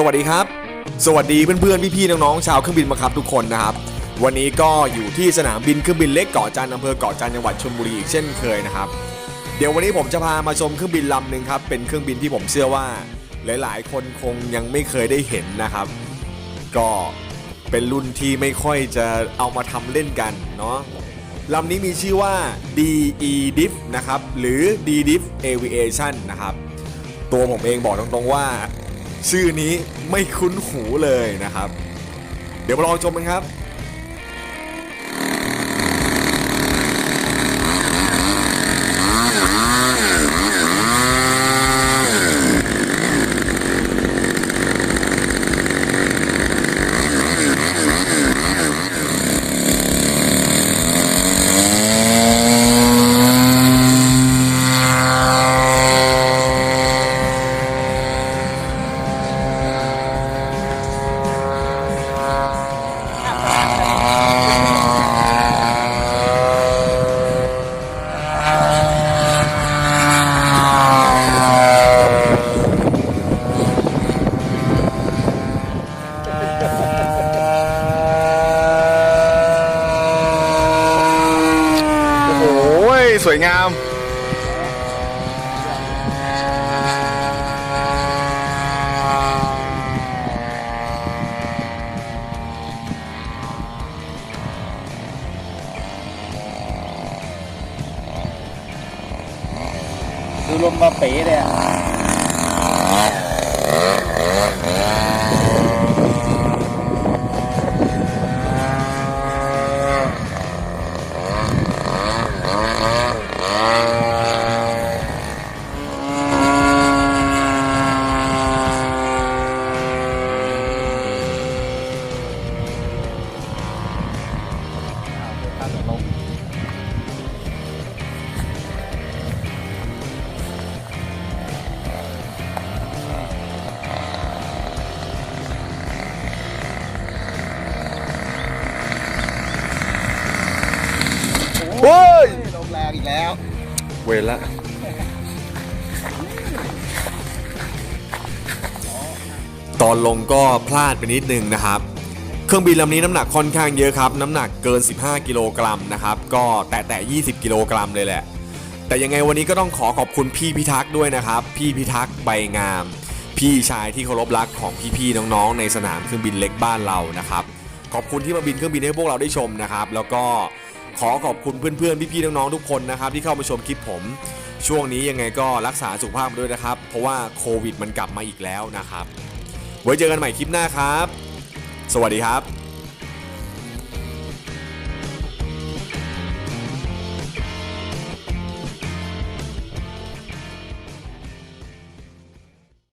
สวัสดีครับ สวัสดีเพื่อนๆพี่ๆน้องๆชาวเครื่องบินบังคับทุกคนนะครับ วันนี้ก็อยู่ที่สนามบินเครื่องบินเล็กเกาะจันทร์อำเภอเกาะจันทร์จังหวัดชลบุรีอีกเช่นเคยนะครับ เดี๋ยววันนี้ผมจะพามาชมเครื่องบินลำหนึ่งครับเป็นเครื่องบินที่ผมเชื่อว่า หลายๆ คนคงยังไม่เคยได้เห็นนะครับ ก็เป็นรุ่นที่ไม่ค่อยจะเอามาทำเล่นกันเนาะลำนี้มีชื่อว่า DE Diff นะครับหรือ D Diff Aviation นะครับ ตัวผมเองบอกตรงๆว่า ชื่อนี้ไม่คุ้นหูเลยนะครับ เดี๋ยวมาลองชมกันครับ โอ้โห สวยงามดูลมมาเป๋เลยอะ เฮ้ยลมแรงอีกแล้ว เวรละ ตอนลงก็พลาดไปนิดนึงนะครับ เครื่องบินลำนี้น้ำหนักค่อนข้างเยอะครับ น้ำหนักเกิน 15 กิโลกรัมนะครับ ก็แต่แต่20 กิโลกรัมเลยแหละ แต่ยังไงวันนี้ก็ต้องขอขอบคุณพี่พิทักษ์ด้วยนะครับ พี่พิทักษ์ใบงาม พี่ชายที่เคารพรักของพี่ๆน้องๆ ในสนามเครื่องบินเล็กบ้านเรานะครับ ขอบคุณที่มาบินเครื่องบินให้พวกเราได้ชมนะครับ แล้วก็ ขอขอบคุณเพื่อนๆพี่ๆน้องๆทุกคนนะครับที่เข้ามาชมคลิปผม ช่วงนี้ยังไงก็รักษาสุขภาพด้วยนะครับ เพราะว่าโควิดมันกลับมาอีกแล้วนะครับ ไว้เจอกันใหม่คลิปหน้าครับ สวัสดีครับ